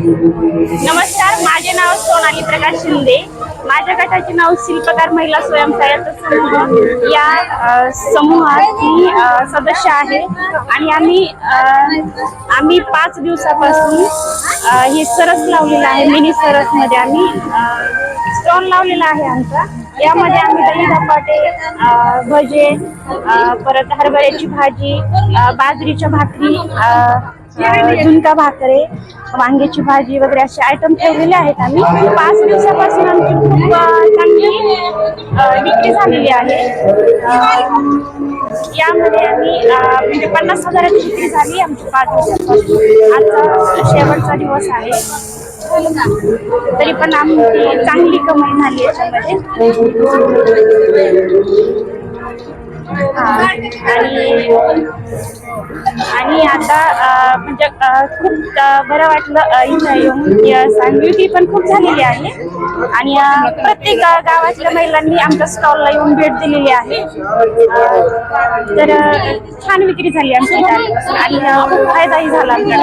नमस्कार माझे नाव सोनाली प्रकाश शिंदे. माझ्या गटाचे नाव शिल्पकार महिला स्वयंसहाय्यता समूह या अ, समूहात मी सदस्य आहे. आणि आम्ही आम्ही पाच दिवसापासून हे सरस लावलेलं आहे मिनी सरसमध्ये आम्ही स्टॉल लावलेला आहे आमचा. यामध्ये आम्ही दही धपाटे भजे परत हरभऱ्याची भाजी बाजरीच्या भाकरी झुणका भाकरे वांग्याची भाजी वगैरे असे आयटम ठेवलेले आहेत आम्ही. पाच दिवसापासून आमची खूप चांगली विक्री झालेली आहे. यामध्ये आम्ही म्हणजे पन्नास हजाराची विक्री झाली आमची पाच दिवसापासून. आजचा शेवटचा दिवस आहे. तरी पण आमची चांगली कमाई झाली याच्यामध्ये. आणि आणि आता म्हणजे खूप बरं वाटलं इथं येऊन या सांगली पण खूप झालेली आहे. आणि प्रत्येक गावातल्या महिलांनी आमच्या स्टॉलला येऊन भेट दिलेली आहे. तर छान विक्री झाली आमच्या आणि फायदाही झाला आमच्या